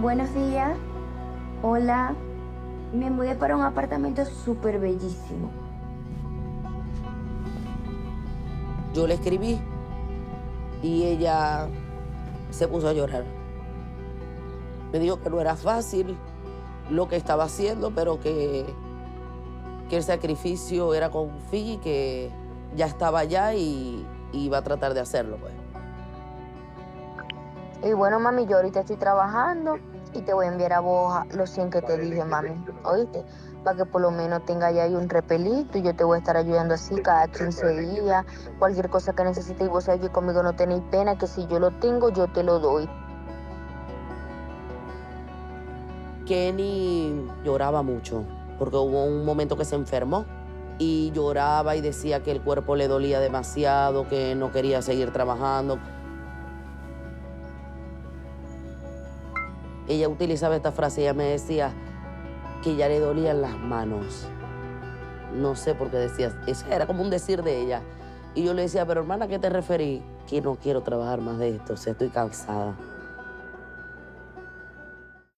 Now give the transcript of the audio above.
Buenos días. Hola. Me mudé para un apartamento súper bellísimo. Yo le escribí y ella se puso a llorar. Me dijo que no era fácil lo que estaba haciendo, pero que, que el sacrificio era con fin y que ya estaba allá y, y iba a tratar de hacerlo. Pues. Y bueno, mami, yo ahorita estoy trabajando y te voy a enviar a vos los 100 que te dije, mami. ¿Oíste? Para que por lo menos tenga ya ahí un repelito y yo te voy a estar ayudando así cada 15 días. Cualquier cosa que necesites y vos sabés que conmigo no tenéis pena, que si yo lo tengo, yo te lo doy. Kenny lloraba mucho porque hubo un momento que se enfermó y lloraba y decía que el cuerpo le dolía demasiado, que no quería seguir trabajando. Ella utilizaba esta frase, ella me decía que ya le dolían las manos. No sé por qué decía, eso era como un decir de ella. Y yo le decía, pero hermana, ¿a qué te referí? Que no quiero trabajar más de esto, o sea, estoy cansada.